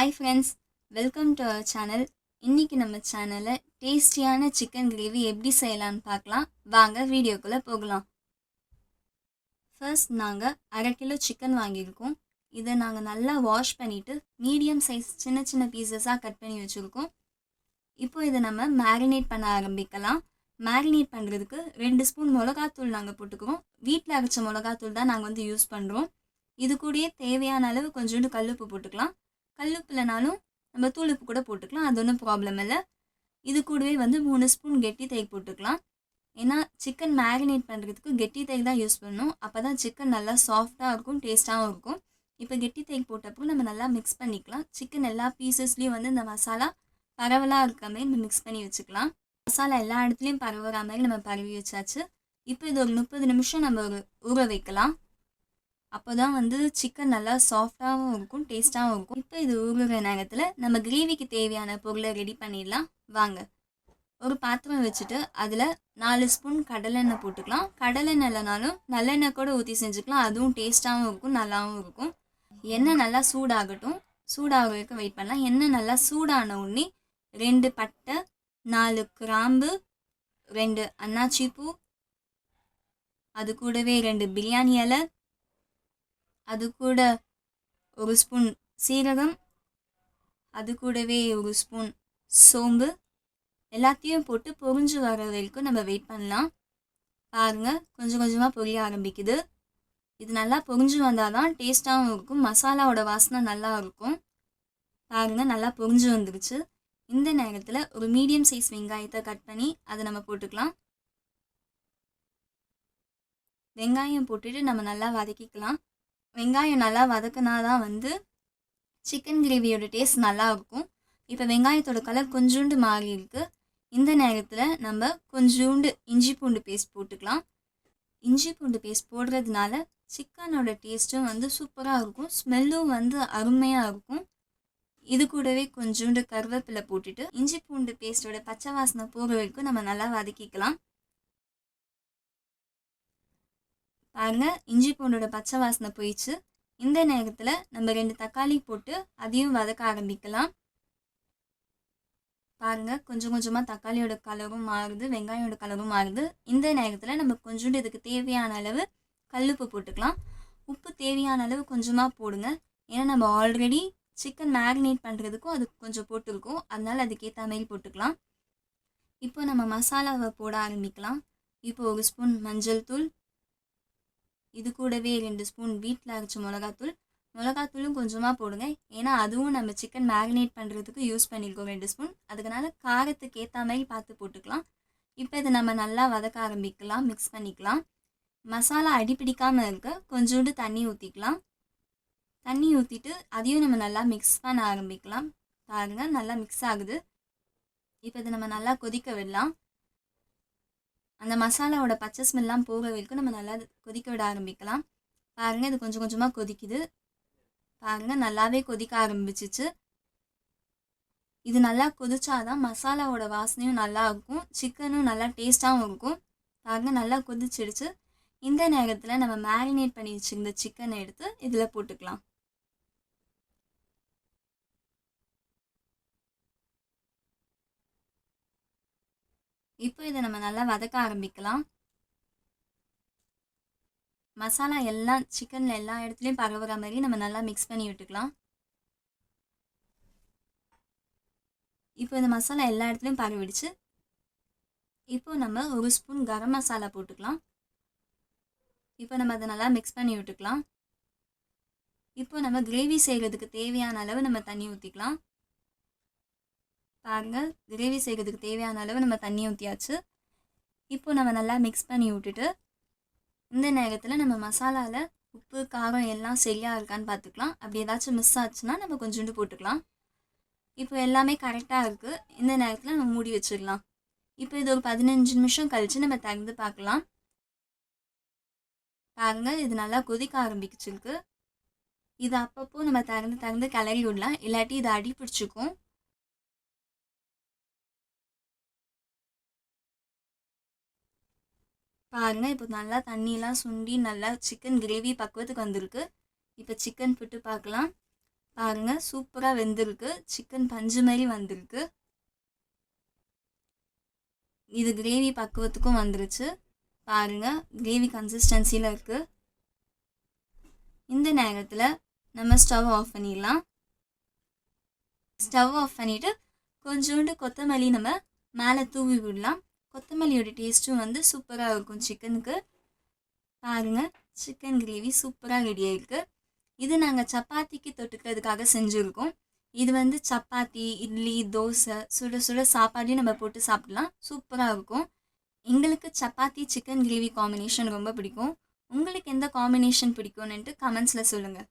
Hi friends welcome to our channel இன்றைக்கி நம்ம சேனலில் டேஸ்டியான சிக்கன் கிரேவி எப்படி செய்யலான்னு பார்க்கலாம். வாங்க வீடியோக்குள்ளே போகலாம். ஃபர்ஸ்ட் நாங்கள் அரை கிலோ சிக்கன் வாங்கியிருக்கோம். இதை நாங்கள் நல்லா வாஷ் பண்ணிவிட்டு மீடியம் சைஸ் சின்ன சின்ன பீசஸாக கட் பண்ணி வச்சுருக்கோம். இப்போ இதை நம்ம மேரினேட் பண்ண ஆரம்பிக்கலாம். மேரினேட் பண்ணுறதுக்கு ரெண்டு ஸ்பூன் மிளகாத்தூள் நாங்கள் போட்டுக்குவோம். வீட்டில் அரைச்ச மிளகாத்தூள் தான் நாங்கள் வந்து யூஸ் பண்ணுறோம் இது கூடயே தேவையான அளவு கொஞ்சோண்டு கல்லுப்பு போட்டுக்கலாம். கல்லுப்பு இல்லைனாலும் நம்ம தூளுப்பு கூட போட்டுக்கலாம். அது ஒன்றும் ப்ராப்ளம் இல்லை. இது கூடவே வந்து மூணு ஸ்பூன் கெட்டி தயிர் போட்டுக்கலாம். ஏன்னா சிக்கன் மேரினேட் பண்ணுறதுக்கு கெட்டி தை தான் யூஸ் பண்ணணும் அப்போ தான் சிக்கன் நல்லா சாஃப்டாக இருக்கும் டேஸ்ட்டாகவும் இருக்கும். இப்போ கெட்டி தயிர் போட்டப்போ நம்ம நல்லா மிக்ஸ் பண்ணிக்கலாம். சிக்கன் எல்லா பீசஸ்லேயும் வந்து இந்த மசாலா பரவலாக இருக்க மாதிரி நம்ம மிக்ஸ் பண்ணி வச்சுக்கலாம். மசாலா எல்லா இடத்துலையும் பரவுற மாதிரி நம்ம பரவி வச்சாச்சு. இப்போ இது ஒரு முப்பது நிமிஷம் நம்ம ஒரு ஊற வைக்கலாம். அப்போ தான் வந்து சிக்கன் நல்லா சாஃப்டாகவும் இருக்கும் டேஸ்ட்டாகவும் இருக்கும். இப்போ இது ஊறுகிற நேரத்தில் நம்ம கிரேவிக்கு தேவையான பொருளை ரெடி பண்ணிடலாம். வாங்க. ஒரு பாத்திரம் வச்சுட்டு அதில் நாலு ஸ்பூன் கடலெண்ணெய் போட்டுக்கலாம். கடலெண்ணெய் இல்லைனாலும் நல்லெண்ணெய் கூட ஊற்றி செஞ்சுக்கலாம். அதுவும் டேஸ்ட்டாகவும் இருக்கும் நல்லாவும் இருக்கும். எண்ணெய் நல்லா சூடாகட்டும். சூடாக வரைக்கும் வெயிட் பண்ணலாம். எண்ணெய் நல்லா சூடான உடனே ரெண்டு பட்டை நாலு கிராம்பு ரெண்டு அன்னாச்சி பூ அது கூடவே ரெண்டு பிரியாணி இலை அது கூட ஒரு ஸ்பூன் சீரகம் அது கூடவே ஒரு ஸ்பூன் சோம்பு. எல்லாத்தையும் போட்டு பொரிஞ்சு வர வரைக்கும் நம்ம வெயிட் பண்ணலாம். பாருங்கள் கொஞ்சம் கொஞ்சமாக பொரிய ஆரம்பிக்குது. இது நல்லா பொரிஞ்சு வந்தால் தான் டேஸ்ட்டாகவும் இருக்கும் மசாலாவோட வாசனை நல்லா இருக்கும். பாருங்கள் நல்லா பொரிஞ்சு வந்துருச்சு. இந்த நேரத்தில் ஒரு மீடியம் சைஸ் வெங்காயத்தை கட் பண்ணி அதை நம்ம போட்டுக்கலாம். வெங்காயம் போட்டுட்டு நம்ம நல்லா வதக்கிக்கலாம். வெங்காயம் நல்லா வதக்கினா தான் வந்து சிக்கன் கிரேவியோட டேஸ்ட் நல்லா இருக்கும். இப்போ வெங்காயத்தோட கலர் கொஞ்சோண்டு மாறி இருக்குது இந்த நேரத்தில் நம்ம கொஞ்சோண்டு இஞ்சி பூண்டு பேஸ்ட் போட்டுக்கலாம். இஞ்சி பூண்டு பேஸ்ட் போடுறதுனால சிக்கனோட டேஸ்ட்டும் வந்து சூப்பராக இருக்கும். ஸ்மெல்லும் வந்து அருமையாக இருக்கும். இது கூடவே கொஞ்சோண்டு கருவேப்பிலை போட்டுட்டு இஞ்சி பூண்டு பேஸ்ட்டோட பச்சை வாசனை போகிற வரைக்கும் நம்ம நல்லா வதக்கிக்கலாம். பாருங்கள் இஞ்சி பூண்டோட பச்சை வாசனை போயிடுச்சு. இந்த நேரத்தில் நம்ம ரெண்டு தக்காளி போட்டு அதையும் வதக்க ஆரம்பிக்கலாம். பாருங்கள் கொஞ்சம் கொஞ்சமாக தக்காளியோட கலரும் மாறுது வெங்காயோட கலரும் மாறுது. இந்த நேரத்தில் நம்ம கொஞ்சோண்டு இதுக்கு தேவையான அளவு கல்லுப்பு போட்டுக்கலாம். உப்பு தேவையான அளவு கொஞ்சமாக போடுங்க. ஏன்னா நம்ம ஆல்ரெடி சிக்கன் மேரினேட் பண்ணுறதுக்கும் அது கொஞ்சம் போட்டிருக்கோம். அதனால் அதுக்கேற்ற மாதிரி போட்டுக்கலாம். இப்போ நம்ம மசாலாவை போட ஆரம்பிக்கலாம். இப்போ ஒரு ஸ்பூன் மஞ்சள் தூள் இது கூடவே ரெண்டு ஸ்பூன் வீட்டில் அரைச்ச மிளகாத்தூள். மிளகாத்தூளும் கொஞ்சமாக போடுங்க. ஏன்னா அதுவும் நம்ம சிக்கன் மேரினேட் பண்ணுறதுக்கு யூஸ் பண்ணியிருக்கோம் ரெண்டு ஸ்பூன். அதுக்குனால காரத்துக்கு ஏற்ற மாதிரி பார்த்து போட்டுக்கலாம். இப்போ இதை நம்ம நல்லா வதக்க ஆரம்பிக்கலாம் மிக்ஸ் பண்ணிக்கலாம். மசாலா அடிப்பிடிக்காமல் இருக்க கொஞ்சோண்டு தண்ணி ஊற்றிக்கலாம் தண்ணி ஊற்றிட்டு அதையும் நம்ம நல்லா மிக்ஸ் பண்ண ஆரம்பிக்கலாம். பாருங்கள் நல்லா மிக்ஸ் ஆகுது. இப்போ இதை நம்ம நல்லா கொதிக்க விடலாம். அந்த மசாலாவோட பச்சை ஸ்மெல்லாம் போக வரைக்கும் நம்ம நல்லா கொதிக்க விட ஆரம்பிக்கலாம். பாருங்கள் இது கொஞ்சம் கொஞ்சமாக கொதிக்குது. பாருங்கள் நல்லாவே கொதிக்க ஆரம்பிச்சிச்சு. இது நல்லா கொதிச்சாதான் மசாலாவோட வாசனையும் நல்லா இருக்கும். சிக்கனும் நல்லா டேஸ்ட்டாகவும் இருக்கும். பாருங்கள் நல்லா கொதிச்சிடுச்சு. இந்த நேரத்தில் நம்ம மேரினேட் பண்ணி வச்சுருந்த சிக்கனை எடுத்து இதில் போட்டுக்கலாம். இப்போ இதை நம்ம நல்லா வதக்க ஆரம்பிக்கலாம். மசாலா எல்லாம் சிக்கனில் எல்லா இடத்துலையும் பரவுற மாதிரி நம்ம நல்லா மிக்ஸ் பண்ணி விட்டுக்கலாம். இப்போ இந்த மசாலா எல்லா இடத்துலையும் பரவிடுச்சு. இப்போ நம்ம ஒரு ஸ்பூன் கரம் மசாலா போட்டுக்கலாம். இப்போ நம்ம அதை நல்லா மிக்ஸ் பண்ணி விட்டுக்கலாம். இப்போ நம்ம கிரேவி செய்கிறதுக்கு தேவையான அளவு நம்ம தண்ணி ஊற்றிக்கலாம் பாருங்கள் கிரேவி செய்கிறதுக்கு தேவையான அளவு நம்ம தண்ணி ஊற்றியாச்சு இப்போ நம்ம நல்லா மிக்ஸ் பண்ணி விட்டுட்டு இந்த நேரத்தில் நம்ம மசாலாவில் உப்பு காரம் எல்லாம் சரியாக இருக்கான்னு பார்த்துக்கலாம் அப்படி ஏதாச்சும் மிஸ் ஆச்சுன்னா நம்ம கொஞ்சோண்டு போட்டுக்கலாம். இப்போ எல்லாமே கரெக்டாக இருக்குது இந்த நேரத்தில் நம்ம மூடி வச்சிடலாம். இப்போ இது ஒரு பதினஞ்சு நிமிஷம் கழித்து நம்ம திறந்து பார்க்கலாம் பாருங்கள் இது நல்லா கொதிக்க ஆரம்பிச்சிருக்கு. இது அப்பப்போ நம்ம திறந்து திறந்து கிளறி விடலாம். இல்லாட்டி இது அடி பிடிச்சிக்கும் பாருங்கள் இப்போ நல்லா தண்ணியெலாம் சுண்டி நல்லா சிக்கன் கிரேவி பக்குவத்துக்கு வந்திருக்கு. இப்போ சிக்கன் புட்டு பார்க்கலாம். பாருங்கள் சூப்பராக வெந்திருக்கு. சிக்கன் பஞ்சு மாதிரி வந்திருக்கு. இது கிரேவி பக்குவத்துக்கும் வந்துருச்சு. பாருங்க. கிரேவி கன்சிஸ்டன்சியில் இருக்குது இந்த நேரத்தில் நம்ம ஸ்டவ் ஆஃப் பண்ணிடலாம். ஸ்டவ் ஆஃப் பண்ணிவிட்டு கொஞ்சோண்டு கொத்தமல்லி நம்ம மேலே தூவி விடலாம். கொத்தமல்லியோட டேஸ்ட்டும் வந்து சூப்பராக இருக்கும் சிக்கனுக்கு. பாருங்கள் சிக்கன் கிரேவி சூப்பராக ரெடி இருக்குது இது நாங்கள் சப்பாத்திக்கு தொட்டுக்கிறதுக்காக செஞ்சுருக்கோம். இது வந்து சப்பாத்தி இட்லி தோசை சுட சுட சாப்பாடையும் நம்ம போட்டு சாப்பிடலாம். சூப்பராக இருக்கும். எங்களுக்கு சப்பாத்தி சிக்கன் கிரேவி காம்பினேஷன் ரொம்ப பிடிக்கும். உங்களுக்கு எந்த காம்பினேஷன் பிடிக்கும்னுட்டு கமெண்ட்ஸில் சொல்லுங்கள்